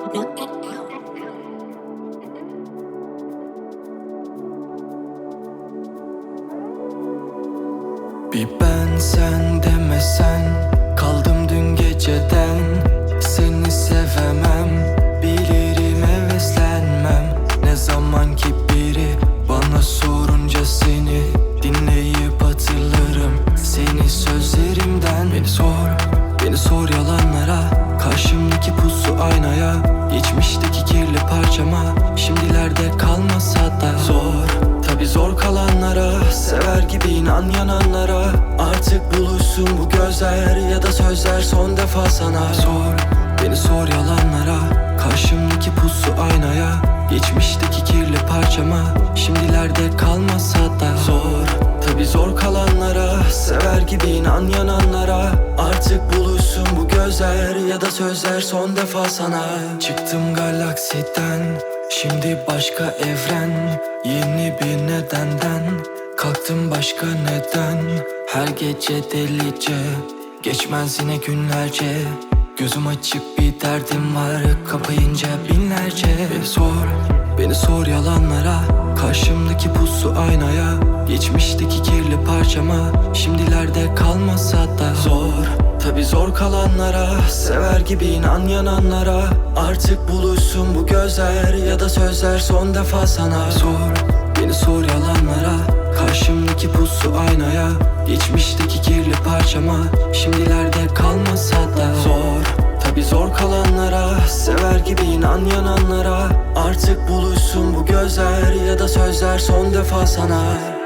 Bir ben sen demesen Kaldım dün geceden. Seni sevemem Bilirim heveslenmem. Ne zaman biri Bana sorunca seni Dinleyip hatırlarım. Seni sözlerimden Beni sor Beni sor yalanlara. Karşımdaki pusu aynaya Geçmişteki kirli parçama. Şimdilerde kalmasa da Zor Tabi zor kalanlara. Sever gibi inan yananlara. Artık buluşsun bu gözler Ya da sözler son defa sana. Sor Beni sor yalanlara. Karşımdaki pusu aynaya Geçmişteki kirli parçama. Şimdilerde kalmasa da Zor Tabi zor kalanlara. Sever gibi inan yananlara gözler Ya da sözler son defa sana. Çıktım galaksiden Şimdi başka evren. Yeni bir nedenden Kalktım başka neden. Her gece delice Geçmez yine günlerce. Gözüm açık bir derdim var Kapayınca binlerce. Beni sor, beni sor yalanlara Karşımdaki pusu aynaya Geçmişteki kirli parçama. Şimdilerde kalmasa da Zor, tabi zor kalanlara. Sever gibi inan yananlara. Artık buluşsun bu gözler Ya da sözler son defa sana. Sor, beni sor yalanlara. Karşımdaki pusu aynaya Geçmişteki kirli parçama. Şimdilerde kalmasa da Zor Tabi zor kalanlara. Sever gibi inan yananlara. Artık buluşsun bu gözler Ya da sözler son defa sana